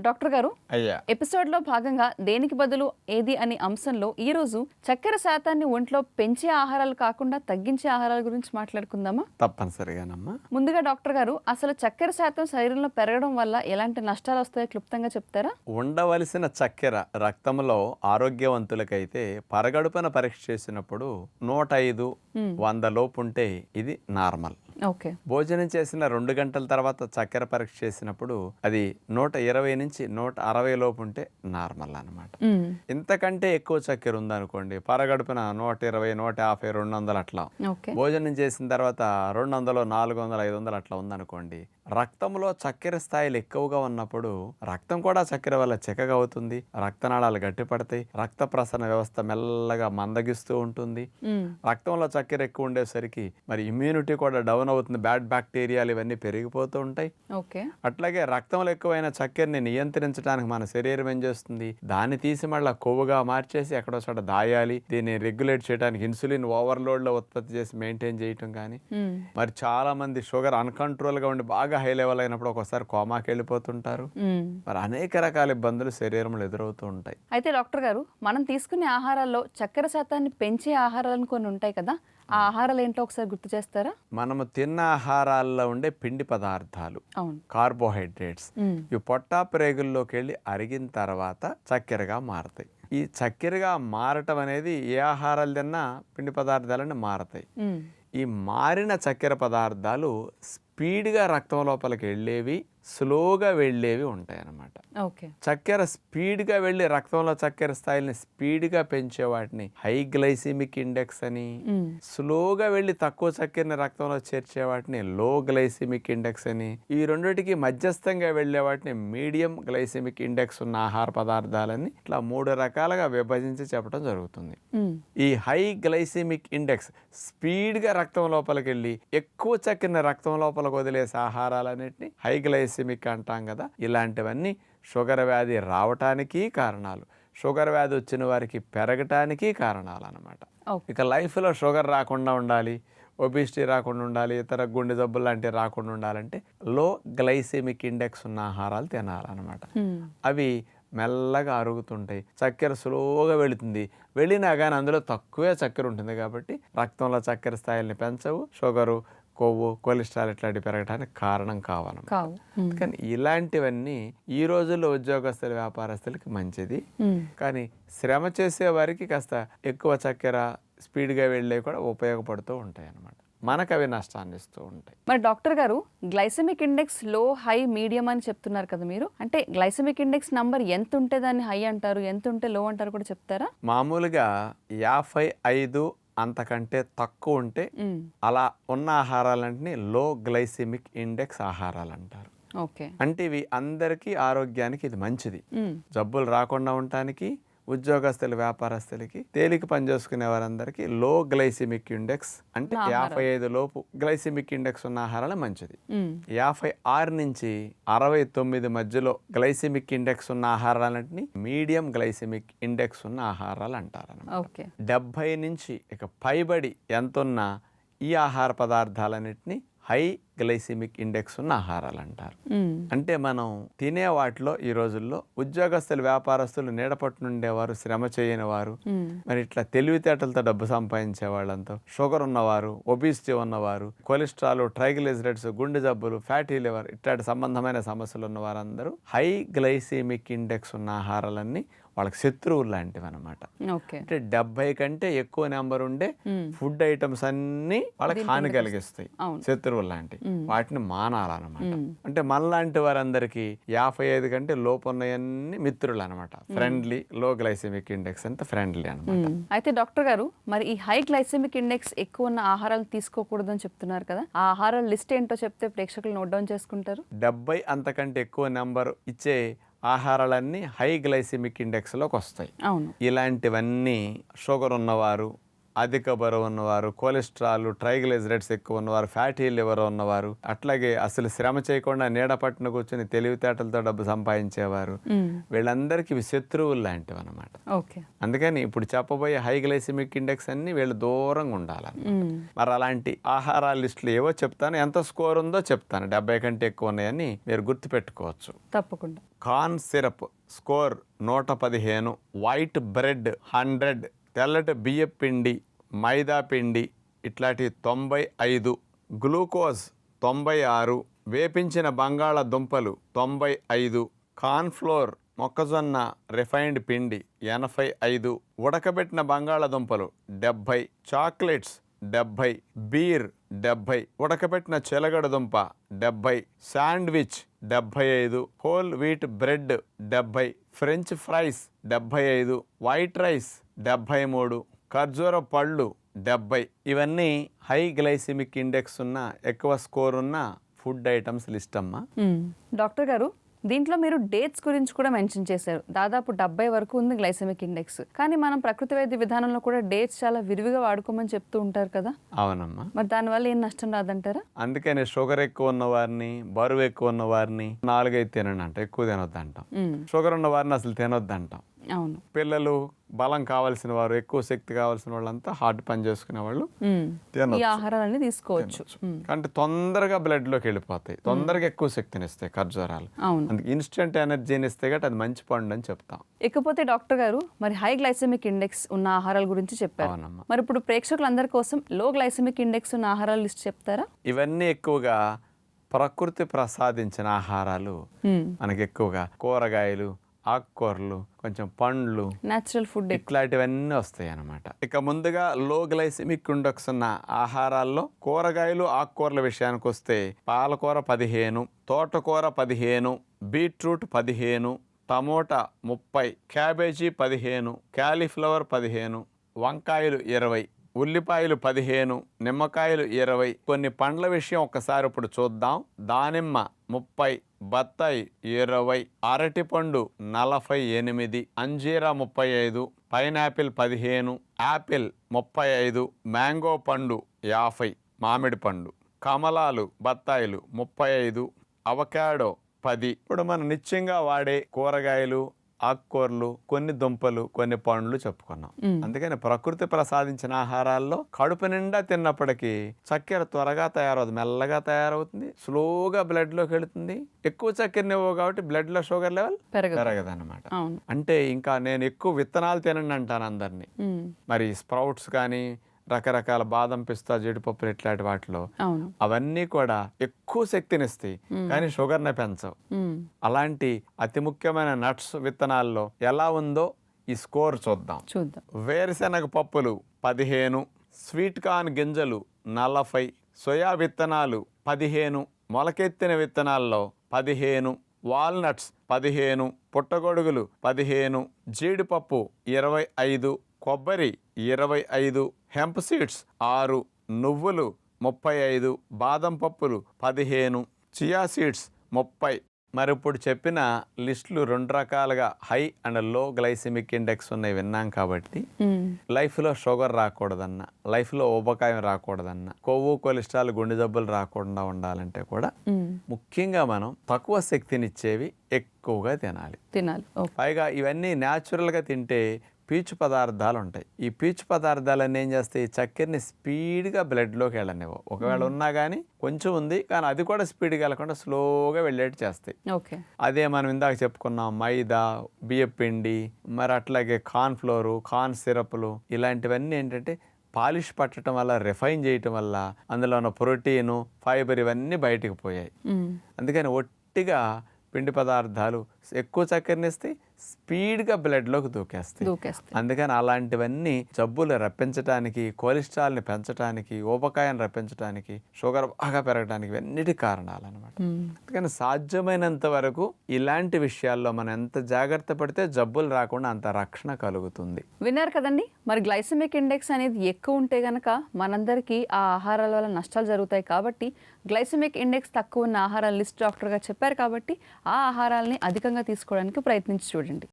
Doctor గారు అయ్యా. ఎపిసోడ్లో భాగంగా దేనికి బదులు ఏది అనే అంశంలో ఈ రోజు చక్కెర శాతాన్ని ఒంట్లో పెంచే ఆహారాలు కాకుండా తగ్గించే ఆహారాల గురించి మాట్లాడుకుందామా? తప్పనిసరిగానమ్మా. ముందుగా డాక్టర్ గారు అసలు చక్కెర శాతం శరీరంలో పెరగడం వల్ల ఎలాంటి నష్టాలు వస్తాయో క్లుప్తంగా చెప్తారా? ఉండవలసిన చక్కెర రక్తంలో ఆరోగ్యవంతులకైతే పరగడుపున పరీక్ష చేసినప్పుడు నూట ఐదు వంద లోపు ఉంటే ఇది నార్మల్. ఓకే. భోజనం చేసిన రెండు గంటల తర్వాత చక్కెర పరీక్ష చేసినప్పుడు అది నూట ఇరవై నుంచి నూట అరవై లోపు ఉంటే నార్మల్ అన్నమాట. మ్మ్. ఇంతకంటే ఎక్కువ చక్కెర ఉందనుకోండి పరగడుపున నూట ఇరవై నూట యాభై రెండు వందలు అట్లా. భోజనం చేసిన తర్వాత రెండు వందలు నాలుగు వందలు ఐదు వందలు అట్లా ఉందనుకోండి రక్తంలో చక్కెర స్థాయిలు ఎక్కువగా ఉన్నప్పుడు రక్తం కూడా చక్కెర వల్ల చిక్కగా అవుతుంది రక్తనాళాలు గట్టిపడతాయి రక్త ప్రసరణ వ్యవస్థ మెల్లగా మందగిస్తూ ఉంటుంది. రక్తంలో చక్కెర ఎక్కువ ఉండేసరికి మరి ఇమ్యూనిటీ కూడా డౌన్ అవుతుంది బ్యాడ్ బ్యాక్టీరియాలు ఇవన్నీ పెరిగిపోతూ ఉంటాయి. ఓకే. అట్లాగే రక్తంలో ఎక్కువైన చక్కెరని నియంత్రించడానికి మన శరీరం ఏం చేస్తుంది? దాన్ని తీసి మళ్ళీ కొవ్వుగా మార్చేసి ఎక్కడో చోట దాయాలి దీన్ని రెగ్యులేట్ చేయడానికి ఇన్సులిన్ ఓవర్లోడ్లో ఉత్పత్తి చేసి మెయింటైన్ చేయటం కానీ. మరి చాలా మంది షుగర్ అన్కంట్రోల్గా ఉండి బాగా హై లెవెల్ అయినప్పుడు ఒకసారి కోమాకి వెళ్ళిపోతుంటారు. మరి అనేక రకాల ఇబ్బందులు శరీరంలో ఎదురవుతూ ఉంటాయి. అయితే డాక్టర్ గారు మనం తీసుకునే ఆహారాల్లో చక్కెర శాతాన్ని పెంచే ఆహారాలను కొన్ని ఉంటాయి కదా ఆ ఆహారాలు ఏంటో ఒకసారి గుర్తు చేస్తారా? మనము తిన్న ఆహారాల్లో ఉండే పిండి పదార్థాలు కార్బోహైడ్రేట్స్. ఇవి పొట్టా ప్రేగుల్లోకి వెళ్ళి అరిగిన తర్వాత చక్కెరగా మారతాయి. ఈ చక్కెరగా మారటం అనేది ఏ ఆహారాలు తిన్నా పిండి పదార్థాలన్నీ మారతాయి. ఈ మారిన చక్కెర పదార్థాలు స్పీడ్గా రక్తం లోపలికి వెళ్ళేవి స్లోగా వెళ్ళేవి ఉంటాయి అన్నమాట ఓకే చక్కెర స్పీడ్గా వెళ్ళి రక్తంలో చక్కెర స్థాయిని స్పీడ్గా పెంచే వాటిని హై గ్లైసిమిక్ ఇండెక్స్ అని. స్లోగా వెళ్ళి తక్కువ చక్కెరని రక్తంలో చేర్చే వాటిని లో గ్లైసిమిక్ ఇండెక్స్ అని ఈ రెండిటికి మధ్యస్థంగా వెళ్ళే వాటిని మీడియం గ్లైసిమిక్ ఇండెక్స్ ఉన్న ఆహార పదార్థాలని ఇట్లా మూడు రకాలుగా విభజించి చెప్పడం జరుగుతుంది. ఈ హై గ్లైసిమిక్ ఇండెక్స్ స్పీడ్గా రక్తం లోపలికి వెళ్ళి ఎక్కువ చక్కెరని రక్తం లోపలికి వదిలేసే ఆహారాలన్నింటినీ హై గ్లైసిమిక్ అంటాం కదా ఇలాంటివన్నీ షుగర్ వ్యాధి రావటానికి కారణాలు. షుగర్ వ్యాధి వచ్చిన వారికి పెరగటానికి కారణాలు అన్నమాట ఓకే. ఇక లైఫ్లో షుగర్ రాకుండా ఉండాలి ఒబిసిటీ రాకుండా ఉండాలి ఇతర గుండె జబ్బులు లాంటివి రాకుండా ఉండాలంటే లో గ్లైసెమిక్ ఇండెక్స్ ఉన్న ఆహారాలు తినాలన్నమాట. అవి మెల్లగా అరుగుతుంటాయి. చక్కెర స్లోగా వెళుతుంది. వెళ్ళినా కానీ అందులో తక్కువే చక్కెర ఉంటుంది కాబట్టి రక్తంలో చక్కెర స్థాయిల్ని పెంచవు షుగరు కొవ్వు కొలెస్ట్రాల్ ఇట్లాంటివి పెరగడానికి కారణం కావాలన్నమాట కావు. మ్మ్. కానీ ఇలాంటివన్నీ ఈ రోజుల్లో ఉద్యోగస్తుల వ్యాపారస్తులకి మంచిది. కానీ శ్రమ చేసే వారికి కాస్త ఎక్కువ చక్కెర స్పీడ్గా వెళ్ళే కూడా ఉపయోగపడుతూ ఉంటాయి అన్నమాట మనకు అవి నష్టాన్ని ఇస్తూ ఉంటాయి. మరి డాక్టర్ గారు గ్లైసెమిక్ ఇండెక్స్లో హై మీడియం అని చెప్తున్నారు కదా మీరు. అంటే గ్లైసెమిక్ ఇండెక్స్ నంబర్ ఎంత ఉంటే దాన్ని హై అంటారు ఎంత ఉంటే లో అంటారు కూడా చెప్తారా? మామూలుగా యాభై ఐదు అంతకంటే తక్కువ ఉంటే. అలా ఉన్న ఆహారాలన్నింటినీ లో గ్లైసిమిక్ ఇండెక్స్ ఆహారాలు అంటారు ఓకే అంటే ఇవి అందరికీ ఆరోగ్యానికి ఇది మంచిది. జబ్బులు రాకుండా ఉండటానికి ఉద్యోగస్తులు వ్యాపారస్తులకి తేలిక పనిచేసుకునే వారందరికీ లో గ్లైసిమిక్ ఇండెక్స్ అంటే యాభై ఐదు లోపు గ్లైసిమిక్ ఇండెక్స్ ఉన్న ఆహారాలు మంచిది. యాభై ఆరు నుంచి అరవై తొమ్మిది మధ్యలో గ్లైసిమిక్ ఇండెక్స్ ఉన్న ఆహారాలన్నింటినీ మీడియం గ్లైసిమిక్ ఇండెక్స్ ఉన్న ఆహారాలు అంటారు ఓకే. డెబ్భై నుంచి ఇక పైబడి ఎంతున్న ఈ ఆహార పదార్థాలన్నింటినీ హై గ్లైసిమిక్ ఇండెక్స్ ఉన్న ఆహారాలు అంటారు. అంటే మనం తినే వాటిలో ఈ రోజుల్లో ఉద్యోగస్తులు వ్యాపారస్తులు నీడపట్టు ఉండేవారు శ్రమ చేయని వారు. మరి ఇట్లా తెలివితేటలతో డబ్బు సంపాదించే వాళ్ళంతా షుగర్ ఉన్నవారు ఒబిసిటీ ఉన్నవారు కొలెస్ట్రాల్ ట్రైగ్లిజరైడ్స్ గుండె జబ్బులు ఫ్యాటీ లివర్ ఇట్లాంటి సంబంధమైన సమస్యలు ఉన్న వారందరూ హై గ్లైసెమిక్ ఇండెక్స్ ఉన్న ఆహారాలన్నీ వాళ్ళకి శత్రువులు లాంటివి అనమాట అంటే డెబ్బై కంటే ఎక్కువ నెంబర్ ఉండే. ఫుడ్ ఐటమ్స్ అన్నీ వాళ్ళకి హాని కలిగిస్తాయి. శత్రువులు లాంటివి వాటిని మానాలన్నమాట. అంటే మనలాంటి వారందరికీ యాభై ఐదు కంటే లోపు ఉన్నాయన్నీ మిత్రులు అనమాట ఫ్రెండ్లీ లో గ్లైసెమిక్ ఇండెక్స్ అంతా ఫ్రెండ్లీ అనమాట. అయితే డాక్టర్ గారు మరి ఈ హై గ్లైసెమిక్ ఇండెక్స్ ఎక్కువ ఉన్న ఆహారాలు తీసుకోకూడదు అని చెప్తున్నారు కదా. ఆ ఆహారాల లిస్ట్ ఏంటో చెప్తే ప్రేక్షకులు నోట్ డౌన్ చేసుకుంటారు. డెబ్బై అంతకంటే ఎక్కువ నెంబర్ ఇచ్చే ఆహారాలన్నీ హై గ్లైసెమిక్ ఇండెక్స్లోకి వస్తాయి అవును. ఇలాంటివన్నీ షుగర్ ఉన్నవారు అధిక బరువు ఉన్నవారు కొలెస్ట్రాల్ ట్రైగ్లైజరైడ్స్ ఎక్కువ ఉన్నవారు ఫ్యాటీ లివర్ ఉన్నవారు అట్లాగే అసలు శ్రమ చేయకుండా నీడ పట్టున కూర్చొని తెలివితేటలతో డబ్బు సంపాదించేవారు. వీళ్ళందరికీ ఇవి శత్రువులు లాంటివి అనమాట ఓకే. అందుకని ఇప్పుడు చెప్పబోయే హై గ్లైసిమిక్ ఇండెక్స్ అన్ని వీళ్ళు దూరంగా ఉండాలని మరి అలాంటి ఆహార లిస్టులు ఏవో చెప్తాను ఎంత స్కోర్ ఉందో చెప్తాను. డెబ్బై కంటే ఎక్కువ ఉన్నాయని మీరు గుర్తుపెట్టుకోవచ్చు. తప్పకుండా. కార్న్ సిరప్ స్కోర్ నూట పదిహేను వైట్ బ్రెడ్ హండ్రెడ్ తెల్లటి బియ్య పిండి మైదా పిండి ఇట్లాంటి తొంభై ఐదు గ్లూకోజ్ తొంభై ఆరు వేపించిన బంగాళదుంపలు తొంభై ఐదు కార్న్ఫ్లోర్ మొక్కజొన్న రిఫైన్డ్ పిండి ఎనభై ఐదు ఉడకబెట్టిన బంగాళదుంపలు డెబ్భై చాక్లెట్స్ డెబ్భై బీర్ డెబ్భై ఉడకబెట్టిన చెలగడదుంప డెబ్భై శాండ్విచ్ డెబ్భై ఐదు హోల్ వీట్ బ్రెడ్ డెబ్భై ఫ్రెంచ్ ఫ్రైస్ డెబ్భై ఐదు వైట్ రైస్ డెబ్భై మూడు ఖర్జూర పళ్ళు డెబ్భై. ఇవన్నీ హై గ్లైసిమిక్ ఇండెక్స్ ఉన్న ఎక్కువ స్కోర్ ఉన్న ఫుడ్ ఐటమ్స్ లిస్ట్ అమ్మా. మ్మ్. డాక్టర్ గారు దీంట్లో మీరు డేట్స్ గురించి కూడా మెన్షన్ చేశారు. దాదాపు డెబ్బై వరకు ఉంది గ్లైసెమిక్ ఇండెక్స్. కానీ మనం ప్రకృతి వైద్య విధానంలో కూడా డేట్స్ చాలా విరివిగా వాడుకోమని చెప్తూ ఉంటారు కదా. అవునమ్మా. మరి దానివల్ల ఏం నష్టం రాదంటారా? అందుకని షుగర్ ఎక్కువ ఉన్న వారిని బరువు ఎక్కువ ఉన్న వారిని నాలుగైదు తినండి అంట ఎక్కువ తినొద్దు అంటాం. షుగర్ ఉన్న వారిని అసలు తినొద్దు అంటాం అవును. పిల్లలు బలం కావాల్సిన వారు ఎక్కువ శక్తి కావాల్సిన వాళ్ళంతా హార్ట్ పని చేసుకునే వాళ్ళు ఆహారాలన్నీ తీసుకోవచ్చు. అంటే తొందరగా blood లోకి వెళ్ళిపోతాయి తొందరగా ఎక్కువ శక్తిని ఇస్తాయి ఖర్జూరాలు. అవును. అందుకే ఇన్స్టెంట్ ఎనర్జీని ఇస్తే గట్టి అది మంచి పండు అని చెప్తాం. ఇకపోతే డాక్టర్ గారు మరి హై గ్లైసెమిక్ ఇండెక్స్ ఉన్న ఆహారాల గురించి చెప్పారు. మరి ఇప్పుడు ప్రేక్షకులందరి కోసం లో గ్లైసెమిక్ ఇండెక్స్ ఉన్న ఆహారాల లిస్ట్ చెప్తారా? ఇవన్నీ ఎక్కువగా ప్రకృతి ప్రసాదించిన ఆహారాలు. మనకి ఎక్కువగా కూరగాయలు ఆకుకూరలు కొంచెం పండ్లు న్యాచురల్ ఫుడ్ ఇట్లాంటివన్నీ వస్తాయి అన్నమాట ఇక ముందుగా లో గ్లైసిమిక్ ఇండెక్స్ ఉన్న ఆహారాల్లో కూరగాయలు ఆకుకూరల విషయానికి వస్తే పాలకూర పదిహేను తోటకూర పదిహేను బీట్రూట్ పదిహేను టమోటా ముప్పై క్యాబేజీ పదిహేను క్యాలీఫ్లవర్ పదిహేను వంకాయలు ఇరవై ఉల్లిపాయలు పదిహేను నిమ్మకాయలు ఇరవై. కొన్ని పండ్ల విషయం ఒక్కసారి ఇప్పుడు చూద్దాం. దానిమ్మ ముప్పై బత్తాయి ఇరవై అరటిపండు నలభై ఎనిమిది అంజీరా ముప్పై ఐదు పైనాపిల్ పదిహేను యాపిల్ ముప్పై ఐదు మ్యాంగో పండు యాభై మామిడి పండు. కమలాలు బత్తాయిలు ముప్పై ఐదు అవకాడో పది. ఇప్పుడు మనం నిత్యంగా వాడే కూరగాయలు ఆకుకూరలు కొన్ని దుంపలు కొన్ని పండ్లు చెప్పుకున్నాం. అందుకని ప్రకృతి ప్రసాదించిన ఆహారాల్లో కడుపు నిండా తిన్నప్పటికీ చక్కెర త్వరగా తయారవుతుంది మెల్లగా తయారవుతుంది స్లోగా blood లోకి వెళుతుంది. ఎక్కువ చక్కెరని ఇవ్వవు కాబట్టి blood లో షుగర్ లెవెల్ పెరగదు. అవును. అంటే ఇంకా నేను ఎక్కువ విత్తనాలు తినండి అంటాను అందరినీ. మరి స్ప్రౌట్స్ కానీ రకరకాల బాదం పిస్తా జీడిపప్పులు ఇట్లాంటి వాటిలో అవును. అవన్నీ కూడా ఎక్కువ శక్తినిస్తాయి. కానీ షుగర్ని పెంచవు. అలాంటి అతి ముఖ్యమైన నట్స్ విత్తనాల్లో ఎలా ఉందో ఈ స్కోర్ చూద్దాం. చూద్దాం. వేరుశనగ పప్పులు పదిహేను స్వీట్ కార్న్ గింజలు నలభై సోయా విత్తనాలు పదిహేను మొలకెత్తిన విత్తనాల్లో పదిహేను వాల్నట్స్ పదిహేను పుట్టగొడుగులు పదిహేను జీడిపప్పు ఇరవై ఐదు కొబ్బరి ఇరవై ఐదు హెంప్ సీడ్స్ ఆరు నువ్వులు ముప్పై ఐదు బాదం పప్పులు పదిహేను చియా సీడ్స్ ముప్పై. మరి ఇప్పుడు చెప్పిన లిస్టులు రెండు రకాలుగా హై అండ్లో గ్లైసిమిక్ ఇండెక్స్ ఉన్నాయి విన్నాం కాబట్టి. లైఫ్లో షుగర్ రాకూడదన్న లైఫ్లో ఊబకాయం రాకూడదన్న కొవ్వు కొలెస్ట్రాల్ గుండె జబ్బులు రాకుండా ఉండాలంటే కూడా. ముఖ్యంగా మనం తక్కువ శక్తినిచ్చేవి ఎక్కువగా తినాలి. తినాలి. పైగా ఇవన్నీ న్యాచురల్గా తింటే పీచు పదార్థాలు ఉంటాయి ఈ పీచు పదార్థాలన్నీ ఏం చేస్తాయి? చక్కెరని స్పీడ్గా బ్లడ్లోకి వెళ్ళనివ్వు. ఒకవేళ ఉన్నా కానీ కొంచెం ఉంది కానీ అది కూడా స్పీడ్గా వెళ్ళకుండా స్లోగా వెళ్ళేట్టు చేస్తాయి. ఓకే. అదే మనం ఇందాక చెప్పుకున్నాం మైదా బియ్యపిండి మరి అట్లాగే కార్న్ ఫ్లోరు కార్న్ సిరప్లు ఇలాంటివన్నీ ఏంటంటే పాలిష్ పట్టడం వల్ల రిఫైన్ చేయటం వల్ల అందులో ఉన్న ప్రోటీను ఫైబర్ ఇవన్నీ బయటకు పోయాయి. అందుకని ఒట్టిగా పిండి పదార్థాలు ఎక్కువ చక్కెరనిస్తాయి స్పీడ్గా బ్లడ్లోకి దూకేస్తాయి. దూకేస్తాయి. అందుకని అలాంటివన్నీ జబ్బులు రప్పించడానికి కొలెస్ట్రాల్ని పెంచడానికి ఊబకాయాన్ని రప్పించడానికి షుగర్ బాగా పెరగడానికి ఇవన్నిటి కారణాలు అనమాట. అందుకని సాధ్యమైనంత వరకు ఇలాంటి విషయాల్లో మనం ఎంత జాగ్రత్త పడితే జబ్బులు రాకుండా అంత రక్షణ కలుగుతుంది. విన్నారు కదండి? మరి గ్లైసెమిక్ ఇండెక్స్ అనేది ఎక్కువ ఉంటే గనక మనందరికీ ఆ ఆహారాల వల్ల నష్టాలు జరుగుతాయి కాబట్టి గ్లైసెమిక్ ఇండెక్స్ తక్కువ ఉన్న ఆహారాల లిస్ట్ డాక్టర్గా చెప్పారు కాబట్టి ఆ ఆహారాలని అధికంగా తీసుకోవడానికి ప్రయత్నించి చూడండి.